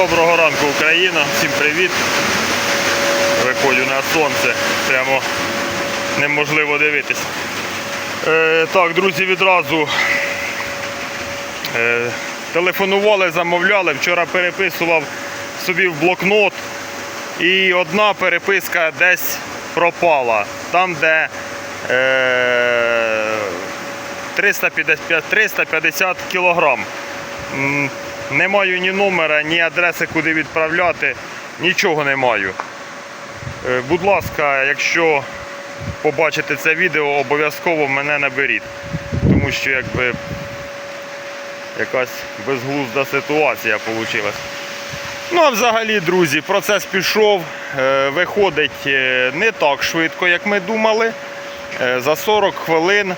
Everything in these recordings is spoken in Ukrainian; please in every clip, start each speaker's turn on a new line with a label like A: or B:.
A: Доброго ранку, Україна! Всім привіт! Виходжу на сонце, прямо неможливо дивитись. Е, так, друзі, відразу е, телефонували, замовляли. Вчора переписував собі в блокнот. І одна переписка десь пропала. Там, де е, 350, 350 кілограм. Не маю ні номера, ні адреси, куди відправляти, нічого не маю. Е, Будь ласка, якщо побачите це відео, обов'язково мене наберіть. Тому що якби якась безглузда ситуація вийшла. Ну а взагалі, друзі, процес пішов. Е, Виходить е, не так швидко, як ми думали. За 40 хвилин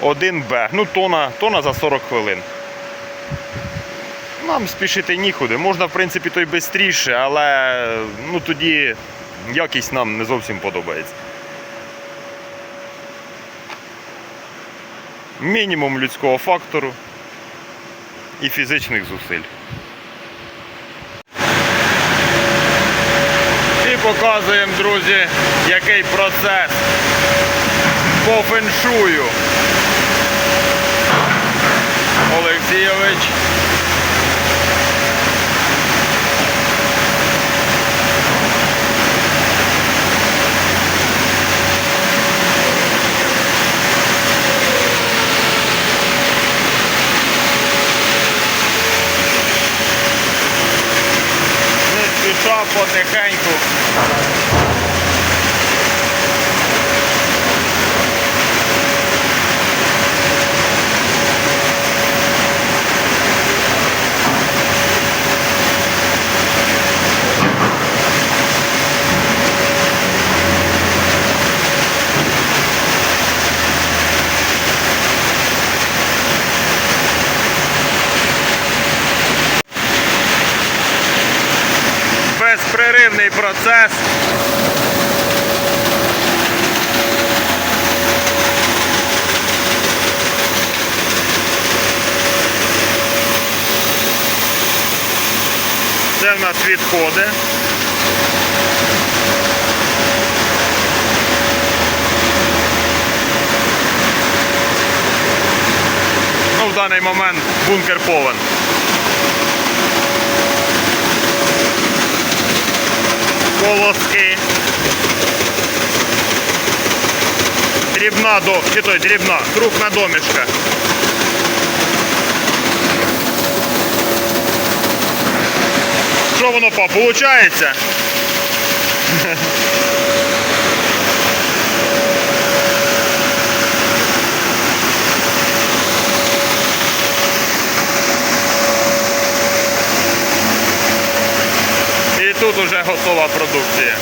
A: один бег. Ну, тона, тона за 40 хвилин. Нам спішити нікуди. Можна, в принципі, то й швидше, але ну, тоді якість нам не зовсім подобається. Мінімум людського фактору і фізичних зусиль. І показуємо, друзі, який процес по феншую. Олексійович. Не спіша потихеньку. Процес. Це в нас відходи. Ну, в даний момент бункер повен. Колоски. Дрібна до... Чи той дрібна, крупна домішка. Що воно па, получається? Готова продукція.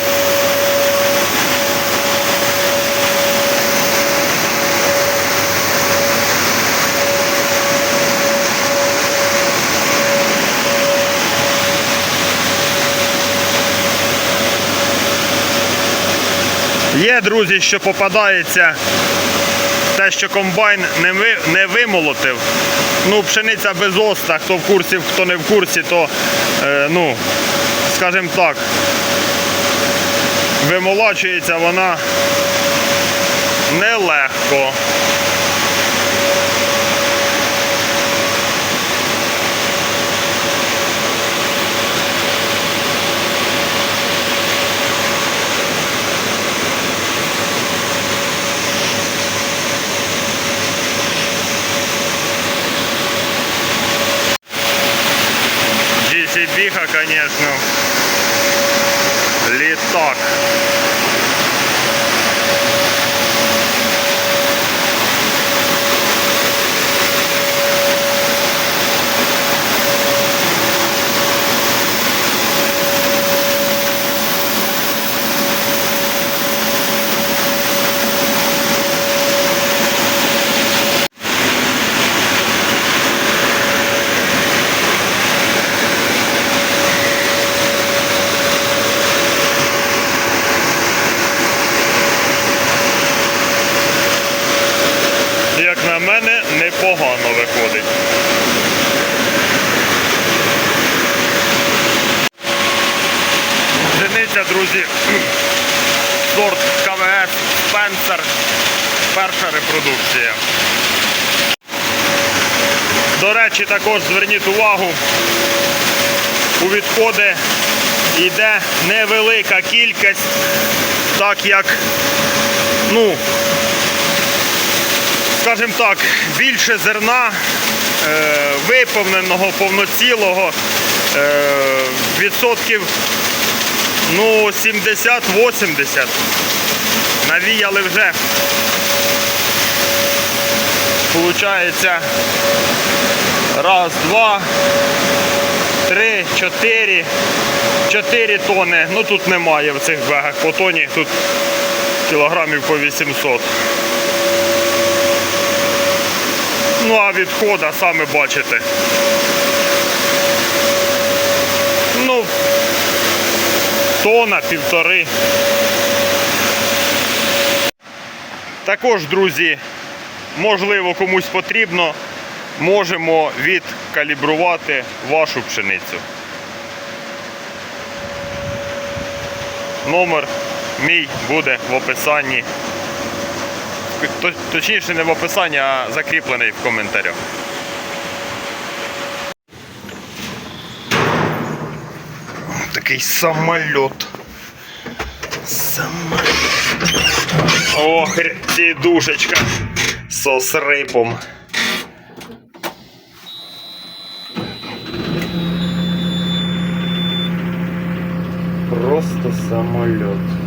A: Є, друзі, що попадається те, що комбайн не, ви, не вимолотив. Ну, пшениця без оста, хто в курсі, хто не в курсі, то, е, ну, скажімо так, вимолачується вона нелегко. GCB, конечно, літак. Як на мене, непогано виходить. друзі, сорт КВС Спенсер. Перша репродукція. До речі, також зверніть увагу, у відходи йде невелика кількість, так як, ну, скажімо так, більше зерна е, виповненого, повноцілого, е, відсотків ну, 70-80. Навіяли вже. Получається раз, два, три, чотири. Чотири тони. Ну тут немає в цих бегах по тоні, тут кілограмів по 800. Ну а відхода саме бачите. Ну, тона, півтори. Також, друзі, можливо, комусь потрібно, можемо відкалібрувати вашу пшеницю. Номер мій буде в описанні. То- Точніше, не в описанні, а закріплений в коментарях. Такий самоліт. Самоліт. Ох, душечка со срипом. Просто самоліт.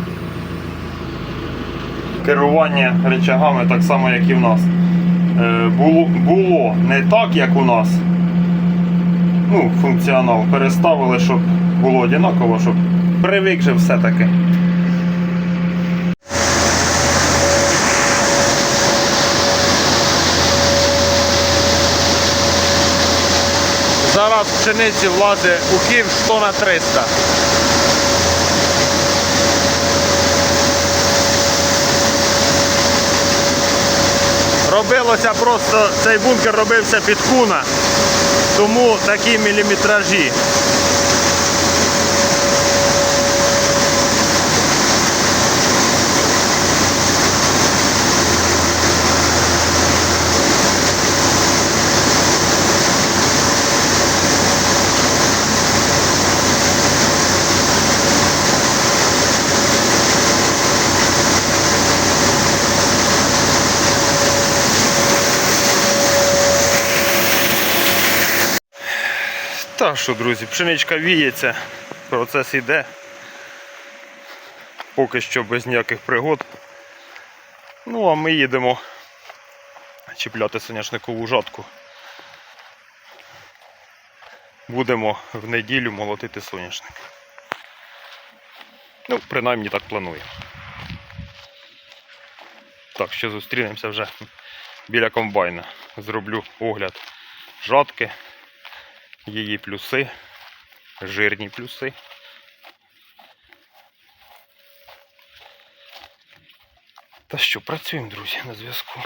A: Керування речагами так само, як і в нас. Е, Було, було не так, як у нас. Ну, функціонал переставили, щоб було однаково, щоб привик же все-таки. Зараз пшениці влазить у ків 100 на 300. Робилося просто, цей бункер робився під куна, тому такі міліметражі. Що, друзі, пшеничка віється, процес іде. Поки що без ніяких пригод. Ну, а ми їдемо чіпляти соняшникову жатку. Будемо в неділю молотити соняшник. Ну, принаймні так планую. Так, що зустрінемося вже біля комбайна. Зроблю огляд жатки її плюси, жирні плюси. Та що, працюємо, друзі, на зв'язку.